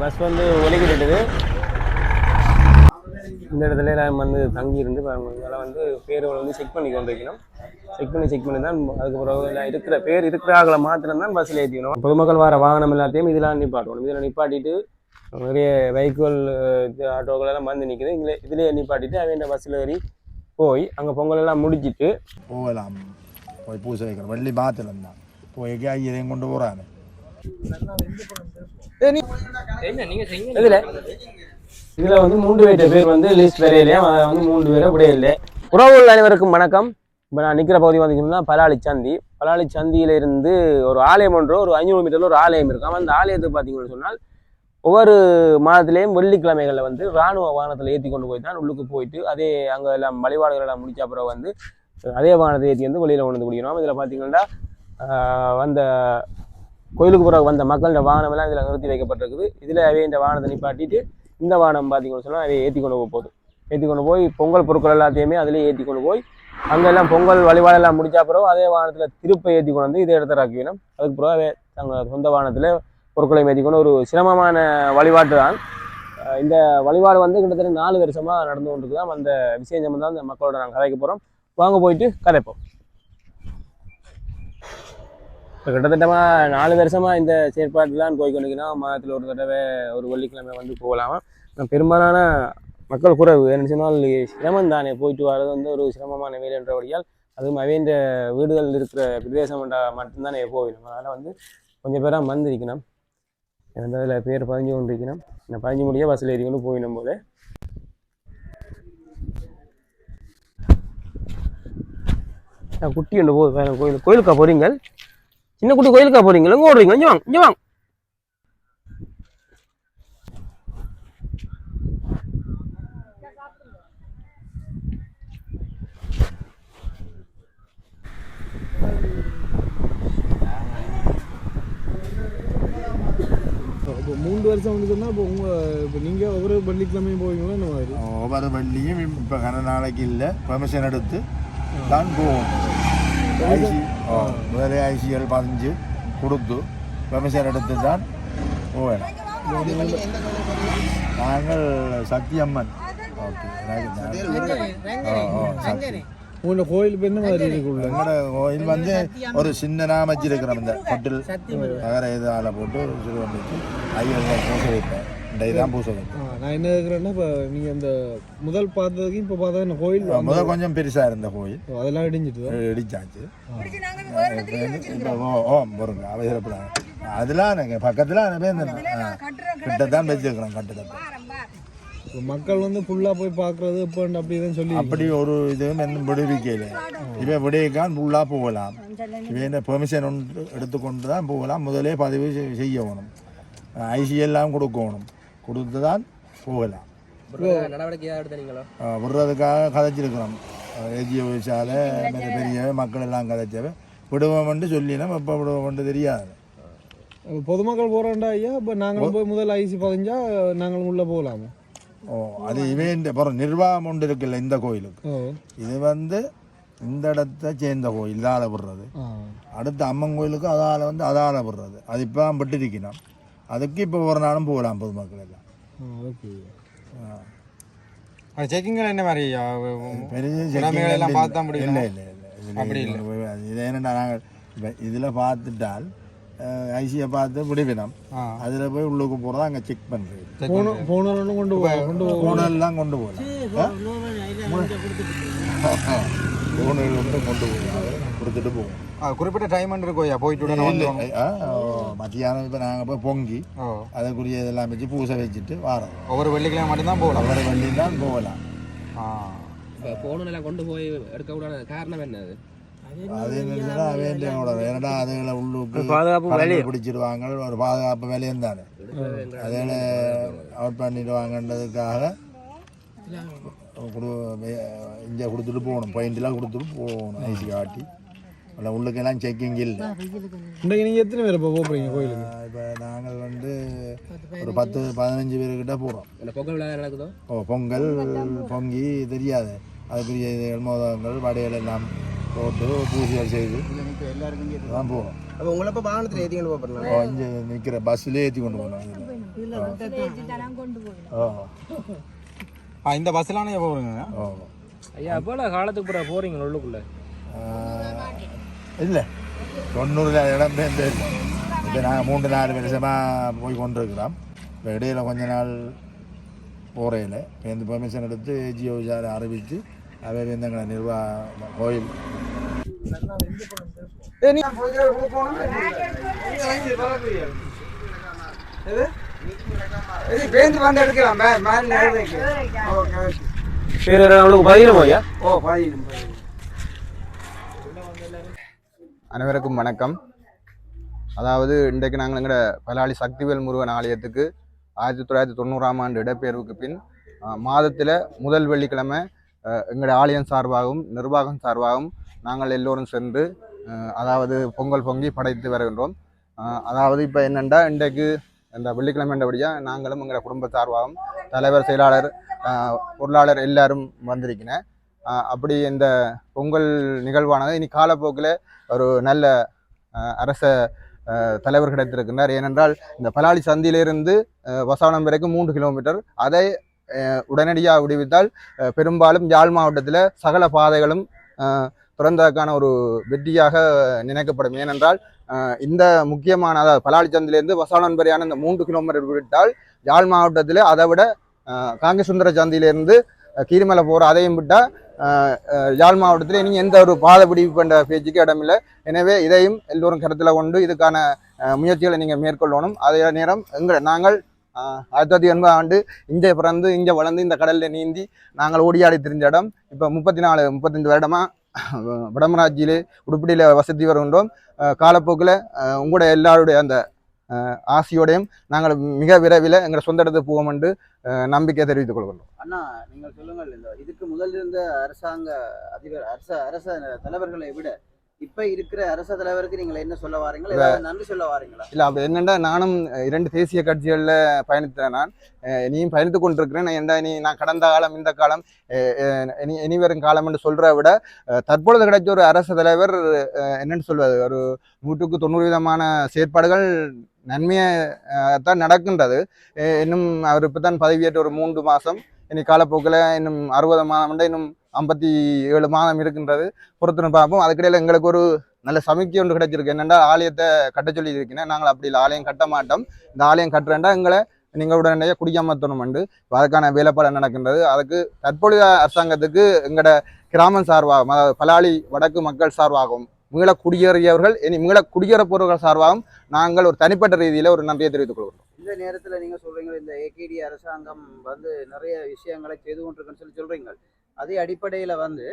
Bus வந்து ஒலிக்கிட்டு இந்த இடத்துல நான் வந்து தங்கி இருந்து இதெல்லாம் வந்து பேர்களை வந்து செக் பண்ணி கொண்டிருக்கணும். செக் பண்ணி செக் பண்ணி தான் அதுக்கு எல்லாம் இருக்கிற பேர் இருக்கிற ஆகளை மாத்திரம் தான் பஸ்ஸில் ஏற்றிக்கணும். பொதுமக்கள் வர வாகனம் எல்லாத்தையும் இதெல்லாம் நிப்பாட்டணும். இதில் நிப்பாட்டிட்டு நிறைய வெஹிக்கிள் இது ஆட்டோக்கள் எல்லாம் வந்து நிற்குது இதில் இதுலேயே நிப்பாட்டிட்டு அவன் பஸ்ஸில் ஏறி போய் அங்கே பொங்கல் எல்லாம் முடிச்சிட்டு போகலாம். போய் பூசை வைக்கிறோம் வெள்ளி மாத்திரம் தான். போய் ஐயரையும் கொண்டு போகிறாங்க இதில் இதில் வந்து மூன்று பேர்ட்ட பேர் வந்து லிஸ்ட் வரையிலையும் வந்து மூன்று பேரை விட இல்லை. உறவுகள் அனைவருக்கும் வணக்கம். இப்போ நான் நிற்கிற பகுதி பார்த்தீங்கன்னா பலாளி சந்தி. பலாளி சந்தியில இருந்து ஒரு ஆலயம் ஒன்று ஒரு ஐநூறு மீட்டரில் ஒரு ஆலயம் இருக்கும் அந்த ஆலயத்தை பார்த்தீங்கன்னு சொன்னால் ஒவ்வொரு மாதத்துலேயும் வெள்ளிக்கிழமைகளில் வந்து இராணுவ வாகனத்தில் ஏற்றி கொண்டு போய் தான் உள்ளுக்கு போயிட்டு அதே அங்கே எல்லாம் வழிபாடுகள் எல்லாம் முடிச்ச அப்புறம் வந்து அதே வாகனத்தை ஏற்றி வந்து வெளியில் கொண்டு வந்து குடிக்கணும். இதில் பார்த்தீங்கன்னா ஆஹ், வந்த கோயிலுக்கு பிறகு வந்த மக்களோட வாகனம் எல்லாம் இதில் நிறுத்தி வைக்கப்பட்டிருக்குது. இதில் அவையே இந்த வாகனத்தை நிப்பாட்டிட்டு இந்த வாகனம் பார்த்தீங்கன்னு சொன்னால் அதை ஏற்றி கொண்டு போக போகுது. ஏற்றி கொண்டு போய் பொங்கல் பொருட்கள் எல்லாத்தையுமே அதிலே ஏற்றி கொண்டு போய் அங்கெல்லாம் பொங்கல் வழிபாடெல்லாம் முடிச்ச பிறகு அதே வாகனத்தில் திருப்ப ஏற்றி கொண்டு வந்து இதை இடத்துல வேணும். அதுக்கு பிறகு அவை தங்கள் சொந்த வாகனத்தில் பொருட்களை ஏற்றி கொண்டு ஒரு சிரமமான வழிபாட்டு தான். இந்த வழிபாடு வந்து கிட்டத்தட்ட நாலு வருஷமாக நடந்து கொண்டிருக்குதான் அந்த விஷயம் சம்பந்தம் அந்த மக்களோட நாங்கள் கதைக்க போகிறோம் வாங்க போயிட்டு கதைப்போம். இப்போ கிட்டத்தட்டமாக நாலு வருஷமாக இந்த செயற்பாடுலாம் போய் கொண்டிருக்கணும் மாதத்தில் ஒரு தடவை ஒரு வெள்ளிக்கிழமை வந்து போகலாம். பெரும்பாலான மக்கள் குறைவு என்ன சொன்னால் சிரமம் தானே போயிட்டு வர்றது வந்து ஒரு சிரமமான வேலை என்றபடியால் அதுவும் அவைந்த வீடுகள் இருக்கிற பிரதேசம் மட்டும்தானே போகணும் அதனால் வந்து கொஞ்சம் பேராக வந்திருக்கணும் எந்த அதில் பேர் பதிஞ்சு கொண்டு இருக்கணும் நான் பதிஞ்சு முடிய பஸ்ஸில் ஏறிக்கொண்டு போயிடும் போது. நான் குட்டி ஒன்று போகுது கோயில் கோயிலுக்கா போறீங்க சின்ன குட்டி கோயிலுக்கா போறீங்க எங்கே ஓடுறீங்க இங்கே வாங்க இங்கே வாங்க. இப்போ மூன்று வருஷம் வந்து இப்போ உங்க இப்போ நீங்க ஒவ்வொரு வெள்ளிக்கிழமையும் போவீங்களா? இந்த மாதிரி? ஒவ்வொரு வெள்ளியும் இப்போ கன நாளைக்கு இல்லை. பெர்மிஷன் எடுத்து தான் போவோம். முதலே ஐசிஎல் பதிஞ்சு கொடுத்து பெர்மிஷன் எடுத்து தான் போவேன் நாங்கள் சக்தி அம்மன் ஓகே ஓ சக்தி உங்களோட கோயில் என்ன மாதிரி இருக்குள்ள எங்களோட கோயில் வந்து ஒரு சின்ன நாம வச்சிருக்கிறோம் இந்த கொட்டில் நகர இது ஆளை போட்டு ஒரு சிறு வந்துச்சு ஐயர் பூசை வைப்பேன். இந்த இதான் பூசை வைப்பேன். ஆ, நான் என்ன கேட்குறேன்னா இப்போ நீங்க இந்த முதல் பார்த்ததுக்கு இப்போ பார்த்தா என்ன கோயில் முதல் கொஞ்சம் பெருசா இருந்த கோயில். அதெல்லாம் இடிஞ்சிட்டு இடிச்சாச்சு. ஓ ஓ பொருங்க அவசரப்படாங்க அதெல்லாம் எனக்கு பக்கத்தில் கிட்ட தான் வச்சிருக்கிறோம் இப்போ மக்கள் வந்து ஃபுல்லாக போய் பார்க்குறது இப்போ அப்படி தான் சொல்லி அப்படி ஒரு இதுவும் இன்னும் விடுவிக்கல இவன் விடுவிக்கான் ஃபுல்லாக போகலாம். இவன் பெர்மிஷன் ஒன்று எடுத்துக்கொண்டு தான் போகலாம். முதலே பதிவு செய்- செய்யணும். ஐசிஎல்லாம் கொடுக்கணும். கொடுத்து தான் போகலாம் விடுறதுக்காக கதைச்சிருக்கிறோம். ஏஜிய வயசால பெரிய மக்கள் எல்லாம் கதைச்சவ விடுவோம்னு சொல்லினோம். எப்போ விடுவோம்னு தெரியாது. பொதுமக்கள் போகிறாண்டா ஐயா? இப்போ நாங்களும் போய் முதல் ஐசி பதிஞ்சா நாங்களும் உள்ளே போகலாமா? ஓ அது இவன் அப்புறம் நிர்வாகம் ஒன்று இருக்குல்ல இந்த கோயிலுக்கு இது வந்து இந்த இடத்த சேர்ந்த கோயில் இதால் விடுறது அடுத்த அம்மன் கோயிலுக்கு அதால் வந்து அதால் விடுறது அது இப்போ தான் விட்டுருக்கணும் அதுக்கு இப்போ ஒரு நாளும் போகலாம் பொதுமக்கள் எல்லாம் செக்கிங்கில் என்ன மாதிரி? பெரிய எல்லாம் பார்த்து தான் இல்லை முடியுமா? இல்லை இல்லை அப்படி இல்லை இது என்னென்னா நாங்கள் இதில் பார்த்துட்டால் ஐசியை பார்த்து முடிவினம் ஆ. அதில் போய் உள்ளுக்கு போகிறதா அங்கே செக் பண்ணுறது போன போன கொண்டு போ கொண்டு போ ஃபோனெல்லாம் கொண்டு போகலாம் ஃபோனுகள் வந்து கொண்டு போகலாம் கொடுத்துட்டு போவோம் குறிப்பிட்ட டைம் இருக்கும் ஐயா போயிட்டு உடனே மத்தியானம் இப்போ நாங்கள் போய் பொங்கி அதுக்குரிய இதெல்லாம் வச்சு பூசை வச்சுட்டு வரோம் ஒவ்வொரு வெள்ளிக்கிழமை மட்டும்தான் போகலாம் அவரை வண்டிலாம் போகலாம் ஆ இப்போ ஃபோனெல்லாம் கொண்டு போய் எடுக்கக்கூடாத காரணம் என்ன அது அது என்னன்னா வேண்டியோட ஏன்னா அதுகளை உள்ளுக்கு பாதுகாப்பு பிடிச்சிடுவாங்க ஒரு பாதுகாப்பு வேலையும் தானே அதில் அவுட் பண்ணிடுவாங்கன்றதுக்காக இங்கே கொடுத்துட்டு போகணும். பாயிண்ட்லாம் கொடுத்துட்டு போகணும். ஐசி காட்டி. அதில் உள்ளுக்கெல்லாம் செக்கிங் இல்லை. இன்றைக்கு நீங்கள் எத்தனை பேர் இப்போ போகிறீங்க கோயிலுக்கு? இப்போ நாங்கள் வந்து ஒரு பத்து பதினஞ்சு பேர்கிட்ட போகிறோம் இந்த பொங்கல் விழா நடக்குதோ? ஓ பொங்கல் பொங்கி தெரியாது. அதுக்குரிய இதுகள் மோதகங்கள் வடைகள் எல்லாம் போட்டு பூஜைகள் செய்து தான் போவோம் அப்போ உங்களை இப்போ வாகனத்தில் ஏற்றி கொண்டு போகிறேன் ஓ, இங்கே நிற்கிற பஸ்ஸில் ஏற்றி கொண்டு போகணும். இதில் ஓ ஆ, இந்த பஸ்லானே போகிறீங்க ஓ ஐயா அப்போ காலத்துக்கு போறீங்க உள்ளுக்குள்ள? இல்லை. தொண்ணூறில் இடம் பேர்ந்து இப்போ நாங்கள் மூன்று நாலு வருஷமாக போய் கொண்டிருக்கிறோம். இப்போ இடையில கொஞ்ச நாள் போகிறேன் இப்போ இந்த பெர்மிஷன் எடுத்து ஜியோ சார் அறிவித்து ஓ பதினு பதினு அனைவருக்கும் வணக்கம். அதாவது இன்றைக்கு நாங்கள் எங்களோட பலாளி சக்திவேல் முருகன் ஆலயத்துக்கு ஆயிரத்தி தொள்ளாயிரத்தி தொண்ணூறாம் ஆண்டு இடப்பெயர்வுக்கு பின் மாதத்தில் முதல் வெள்ளிக்கிழமை எங்களுடைய எங்களோட ஆலயம் சார்பாகவும் நிர்வாகம் சார்பாகவும் நாங்கள் எல்லோரும் சென்று அதாவது பொங்கல் பொங்கி படைத்து வருகின்றோம். அதாவது இப்போ என்னென்னா இன்றைக்கு இந்த வெள்ளிக்கிழமை என்றபடியாக நாங்களும் எங்களோட குடும்ப சார்பாகவும் தலைவர் செயலாளர் பொருளாளர் எல்லாரும் வந்திருக்கிறேன் அப்படி இந்த பொங்கல் நிகழ்வானது இனி காலப்போக்கில் ஒரு நல்ல அரச தலைவர் கிடைத்திருக்கின்றார். ஏனென்றால் இந்த பலாலி சந்தியிலிருந்து வசவனம் வசானம் வரைக்கும் மூன்று கிலோமீட்டர். அதை உடனடியாக விடுவித்தால் பெரும்பாலும் யாழ் மாவட்டத்தில் சகல பாதைகளும் திறந்ததற்கான ஒரு வெற்றியாக நினைக்கப்படும். ஏனென்றால் இந்த முக்கியமான அதாவது பலாளிச்சந்திலேருந்து வசாலன் வரையான இந்த மூன்று கிலோமீட்டர் விட்டால் யாழ் மாவட்டத்தில் அதை விட காங்கேசுந்தர சந்தியிலேருந்து கீரிமலை போகிற அதையும் விட்டால் யாழ் மாவட்டத்தில் இனி எந்த ஒரு பாதை பிடிப்பு பண்ணுற பேச்சுக்கு இடமில்லை. எனவே இதையும் எல்லோரும் கருத்தில் கொண்டு இதுக்கான முயற்சிகளை நீங்கள் மேற்கொள்ளணும். அதே நேரம் எங்கள் நாங்கள் ஆயிரத்தி தொள்ளாயிரத்தி எண்பது ஆண்டு இங்கே பிறந்து இங்கே வளர்ந்து இந்த கடலில் நீந்தி நாங்கள் ஓடியாடி தெரிஞ்ச இடம். இப்போ முப்பத்தி நாலு முப்பத்தஞ்சு வருடமாக வடமராட்சியிலே உடுப்படியில் வசதி வருகின்றோம். காலப்போக்கில் உங்களுடைய எல்லாருடைய அந்த ஆசையோடையும் நாங்கள் மிக விரைவில் எங்கள் சொந்த இடத்துக்கு போவோம் என்று நம்பிக்கை தெரிவித்துக் கொள்கின்றோம். அண்ணா நீங்கள் சொல்லுங்கள் இந்த இதுக்கு முதல் இருந்த அரசாங்க அதிபர் அரச அரச தலைவர்களை விட இப்ப இருக்கிற அரச தலைவருக்கு நீங்கள் என்ன சொல்ல வாரீங்களா? நன்றி சொல்ல வாரீங்களா? இல்லை அப்படி என்னென்னா நானும் இரண்டு தேசிய கட்சிகளில் பயணித்தேன் நான். இனியும் பயணித்து கொண்டிருக்கிறேன். என்ன இனி நான் கடந்த காலம் இந்த காலம் இனி வரும் காலம் என்று சொல்கிறத விட தற்பொழுது கிடைச்ச ஒரு அரசு தலைவர் என்னன்னு சொல்வது? ஒரு நூற்றுக்கு தொண்ணூறு விதமான செயற்பாடுகள் நன்மையை தான் நடக்கின்றது இன்னும் அவர் இப்போ தான் பதவியேற்ற ஒரு மூன்று மாதம் இனி காலப்போக்கில் இன்னும் அறுபது மாதம் இன்னும் ஐம்பத்தி ஏழு மாதம் இருக்கின்றது. பொறுத்துன்னு பார்ப்போம். அதுக்கிடையில் எங்களுக்கு ஒரு நல்ல சமிக்கை ஒன்று கிடைச்சிருக்கு. என்னென்னா ஆலயத்தை கட்ட சொல்லி இருக்கேன் நாங்கள் அப்படி இல்லை. ஆலயம் கட்ட மாட்டோம். இந்த ஆலயம் கட்டுறேன்டா எங்களை நீங்கள் உடனடியாக குடிக்காமத்தணும் உண்டு அதுக்கான வேலைப்பாடு நடக்கின்றது? அதுக்கு தற்பொழுது அரசாங்கத்துக்கு எங்களோட கிராமம் சார்பாகும் அதாவது பலாளி வடக்கு மக்கள் சார்பாகவும் மீள குடியேறியவர்கள் இனி மீள குடியேறப்போறவர்கள் சார்பாகவும் நாங்கள் ஒரு தனிப்பட்ட ரீதியில் ஒரு நன்றியை தெரிவித்துக் கொள்கிறோம். இந்த நேரத்தில் நீங்கள் சொல்கிறீங்க இந்த ஏகேடி அரசாங்கம் வந்து நிறைய விஷயங்களை செய்து கொண்டிருக்குன்னு சொல்லி சொல்கிறீங்க அதே அடிப்படையில் வந்து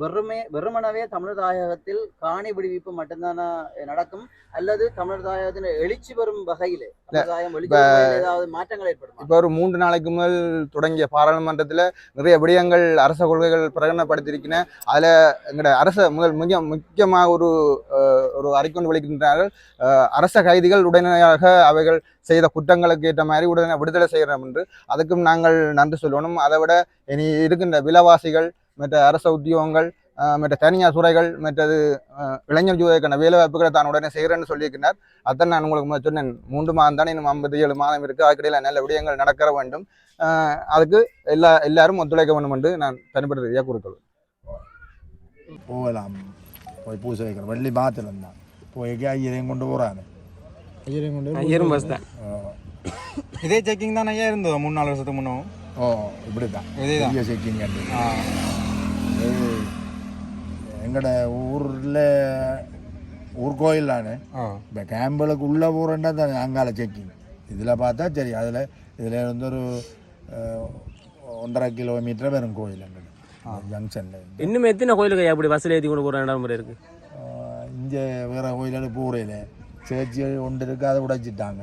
வெறுமே வெறுமனவே தமிழர் தாயகத்தில் காணி விடுவிப்பு மட்டும்தானா நடக்கும்? அல்லது தமிழர் தாயகத்தின் எழுச்சி வரும் வகையிலே ஏதாவது மாற்றங்கள் ஏற்படுமா? இப்போ ஒரு மூன்று நாளைக்கு முதல் தொடங்கிய பாராளுமன்றத்தில் நிறைய விடயங்கள் அரச கொள்கைகள் பிரகடனப்படுத்தியிருக்கின. அதில் எங்களோட அரச முதல் மிக முக்கியமாக ஒரு ஒரு அறிக்கொண்டு வெளிக்கின்றார்கள் அரச கைதிகள் உடனடியாக அவைகள் செய்த குற்றங்களுக்கு ஏற்ற மாதிரி உடனே விடுதலை செய்கிறோம் என்று. அதுக்கும் நாங்கள் நன்றி சொல்லணும். அதை விட இனி இருக்கின்ற விலவாசிகள் மற்ற அரச உத்தியோகங்கள் மற்ற தனியார் துறைகள் மற்றது இளைஞர் ஜூதைக்கான வேலை வாய்ப்புகளை தான் உடனே செய்கிறேன்னு சொல்லியிருக்கிறார். அதான் நான் உங்களுக்கு சொன்னேன். மூன்று மாதம் தானே இன்னும் ஐம்பத்தி ஏழு மாதம் இருக்குது அதுக்கிடையில் நல்ல விடயங்கள் நடக்கிற வேண்டும். அதுக்கு எல்லா எல்லாரும் ஒத்துழைக்க வேண்டும் என்று நான் தனிப்பட்ட ரீதியாக கூறிக்கொள்வேன் போகலாம். போய் பூசை வைக்கிறோம் வெள்ளி மாத்திரம் தான். போய் ஐயரையும் கொண்டு போகிறாங்க ஐயரையும் கொண்டு ஐயரும் பஸ் தான். இதே செக்கிங் தான் ஐயா இருந்தது? மூணு நாலு வருஷத்துக்கு முன்னும் ஓ இப்படி தான். பெரிய செக்கிங் எங்களோட ஊரில் ஊர் கோயில் தானே இப்போ கேம்புகளுக்கு உள்ளே போகிறேன்னா தான் அங்கால செக்கிங் இதில் பார்த்தா சரி அதில் இதில் வந்து ஒரு ஒன்றரை கிலோமீட்டர் வரும் கோயில் எங்களுக்கு ஜங்ஷனில் இன்னும் எத்தனை கோயிலுக்கு ஐயா அப்படி பஸ்ஸில் ஏற்றி கொண்டு போகிற நடைமுறை இருக்கு? இங்கே வேறு கோயிலுக்கு போகிறேன் சேர்ச்சி ஒன்று இருக்குது அதை உடைச்சிட்டாங்க.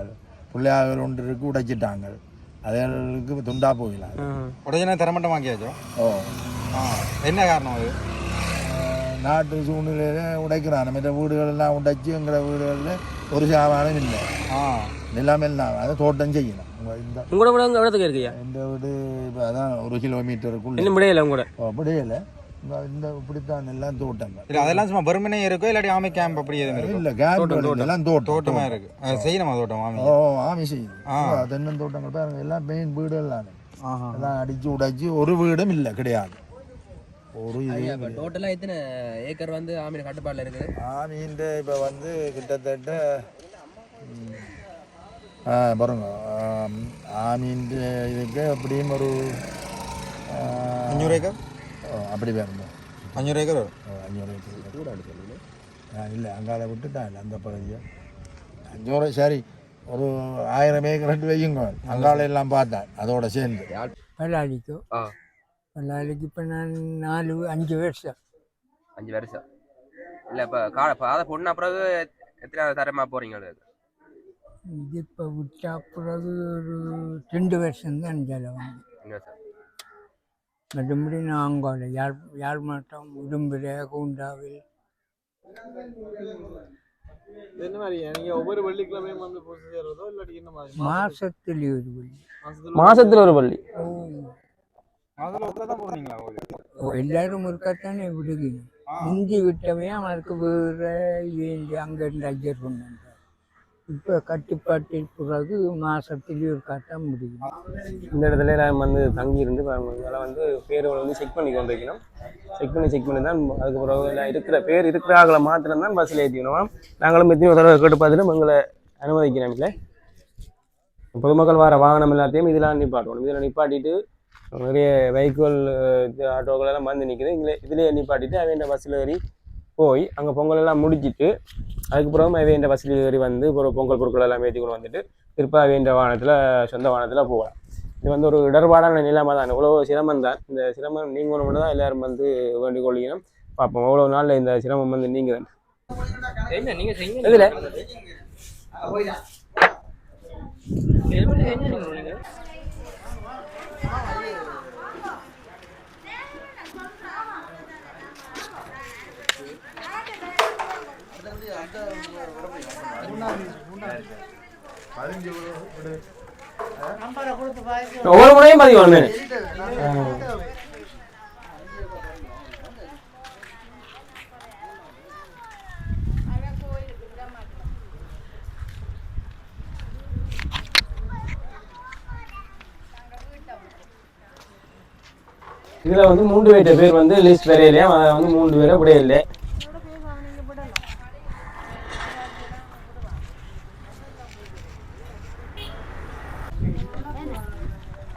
பிள்ளையாவில் ஒன்று இருக்குது உடைச்சிட்டாங்க. அதுகளுக்கு துண்டா போயிடலாம் உடனே தரமட்டமாக்கியாச்சோ ஓ. ஆ என்ன காரணம் அது? நாட்டு சூழ்நிலையில் உடைக்கிறான். மற்ற வீடுகளெல்லாம் உடைச்சி எங்களை வீடுகளில் ஒரு சாமானும் இல்லை. ஆ. எல்லாம் அதை தோட்டம் செய்யணும். உங்களோட கூட அங்கே இடத்துக்கு இருக்கு ஐயா இந்த வீடு இப்போ அதான் ஒரு கிலோமீட்டருக்குள்ள இன்னும் முடியல உங்களோட ஓ, முடியல இந்த- இப்படித்தான் எல்லாம் இல்ல அதெல்லாம் சும்மா வெறுமனே இருக்கோ இல்லாட்டி ஆமை கேம்ப் அப்படி எதுவும் இருக்கும் இல்ல கேண்ட் எல்லாம் தோட்டம். தோட்டமா இருக்கு. செய்யணுமா தோட்டம் ஆமை ஓ ஆமி செய்யுது ஆ. தென்னந்தோட்டங்கள் பாருங்க எல்லாம் மெயின் வீடு எல்லாம். எல்லாம் அடிச்சு உடைச்சு ஒரு வீடும் இல்லை கிடையாது. ஒரு இப்போ டோட்டலாக எத்தனை ஏக்கர் வந்து ஆமீன் கட்டுப்பாடில் இருக்குது? ஆமீன் இப்போ வந்து கிட்டத்தட்ட பாருங்க ஆம், ஆமீன் இதுக்கு எப்படியும் ஒரு அஞ்சூறு ஏக்கர்? ஓ, அப்படி பாருங்க. அஞ்சூறு ஏக்கர்? அஞ்சூறு ஏக்கர். ஆ, இல்லை அங்கால விட்டுட்டான் இல்லை அந்த பகுதியை. அஞ்சூறு சரி ஒரு ஆயிரம் ஏக்கர் ரெண்டு வையுங்க அங்கால எல்லாம் பார்த்தேன் அதோட சேர்ந்து. பல்லாளிக்கும் ஆ. பல்லாளிக்கு இப்போ நான் நாலு அஞ்சு வருஷம். அஞ்சு வருஷம். இல்லை இப்போ கா பாதை பொண்ணு பிறகு எத்தனை தரமா போறீங்க இது இப்போ விட்டா பிறகு ஒரு ரெண்டு வருஷம் தான் செலவாங்க மற்றபடி நான் அங்கே யாழ் யாழ் மாவட்டம் உடும்புரை கூண்டாவில். மாசத்துல ஒரு மாசத்துல மாசத்துல ஒரு பள்ளி எல்லாரும் இருக்கத்தானே விடுவீங்க முந்தி விட்டவையும் அவருக்கு வேற வேண்டி அங்கேருந்து அட்ஜஸ்ட் பண்ணாங்க இப்போ கட்டுப்பாட்டு பிறகு மாசத்துலேயும் ஒரு கட்ட முடியும். இந்த இடத்துல நான் வந்து தங்கி இருந்து அதெல்லாம் வந்து பேர்களை வந்து செக் பண்ணி கொண்டு வைக்கணும் செக் பண்ணி செக் பண்ணி தான் அதுக்கு பிறகு இருக்கிற பேர் இருக்கிற ஆகளை மாத்திரம் தான் பஸ்ஸில் ஏற்றிக்கணும். நாங்களும் எத்தனையோ தடவை கேட்டு பார்த்துட்டு எங்களை அனுமதிக்கிறோம் இல்லை பொதுமக்கள் வர வாகனம் எல்லாத்தையும் இதெல்லாம் நிப்பாட்டணும். இதில் நிப்பாட்டிட்டு நிறைய வெஹிக்கிள் ஆட்டோக்கள் எல்லாம் வந்து நிற்குது இதில் இதுலேயே நிப்பாட்டிட்டு அவன் பஸ்ஸில் ஏறி போய் அங்கே பொங்கல் எல்லாம் முடிச்சிட்டு அதுக்கப்புறம் அவன் பஸ்ஸில் ஏறி வந்து ஒரு பொங்கல் பொருட்கள் எல்லாம் ஏற்றி கொண்டு வந்துட்டு திருப்ப அவன் வாகனத்தில் சொந்த வாகனத்தில் போகலாம். இது வந்து ஒரு இடர்பாடான நிலைமை தான். இவ்வளோ சிரமம் தான். இந்த சிரமம் நீங்கணும் மட்டும் தான் எல்லாரும் வந்து வேண்டிக் கொள்ளிக்கணும் பார்ப்போம் எவ்வளோ நாளில் இந்த சிரமம் வந்து நீங்கள் இதில் ஒவ்வொரு முறையும் பதிவு ஒன்று இதில் வந்து மூன்று பேர்ட்ட பேர் வந்து லிஸ்ட் வரையிலையா அதை வந்து மூன்று பேரை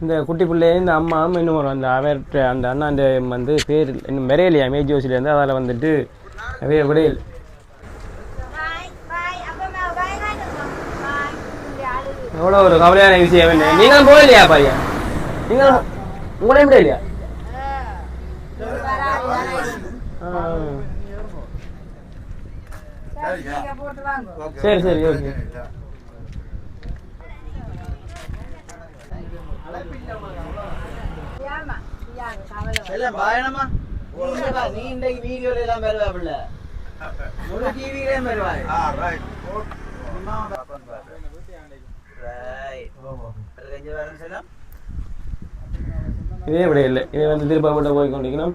இந்த குட்டி பிள்ளைய இந்த அம்மாவும் இன்னும் ஒரு அந்த அவர் அந்த அண்ணா அந்த வந்து பேர் இன்னும் மெரையிலையா மேஜோசிலேருந்து அதில் வந்துட்டு நிறைய விடையில் எவ்வளோ ஒரு கவலையான விஷயம் என்ன? நீங்களும் போகலையா பாரியா நீங்களும் உங்களையும் விட இல்லையா சரி சரி ஓகே எல்லாம் பாயணமா நீ இன்றைக்கு வீடியோல எல்லாம் வருவாப்புல முழு வாரம் செல்லம்? இதே விட இல்லை. இதே வந்து திருப்பாப்பட்ட போய் கொண்டிருக்கணும்.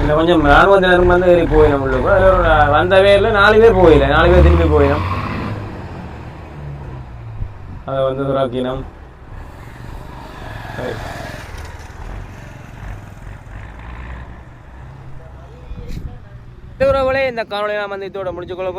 இல்லை கொஞ்சம் ராணுவத்தினரும் வந்து ஏறி போயிடும் உள்ளுக்கு. வந்தவே இல்லை. நாலு பேர் போயில நாலு பேர் திரும்பி போயிடும். அதை வந்து துராக்கினம் உறவுகளே இந்த காணொலி நாம் வந்து இதோட முடிச்சுக்கொள்ள போகிறோம்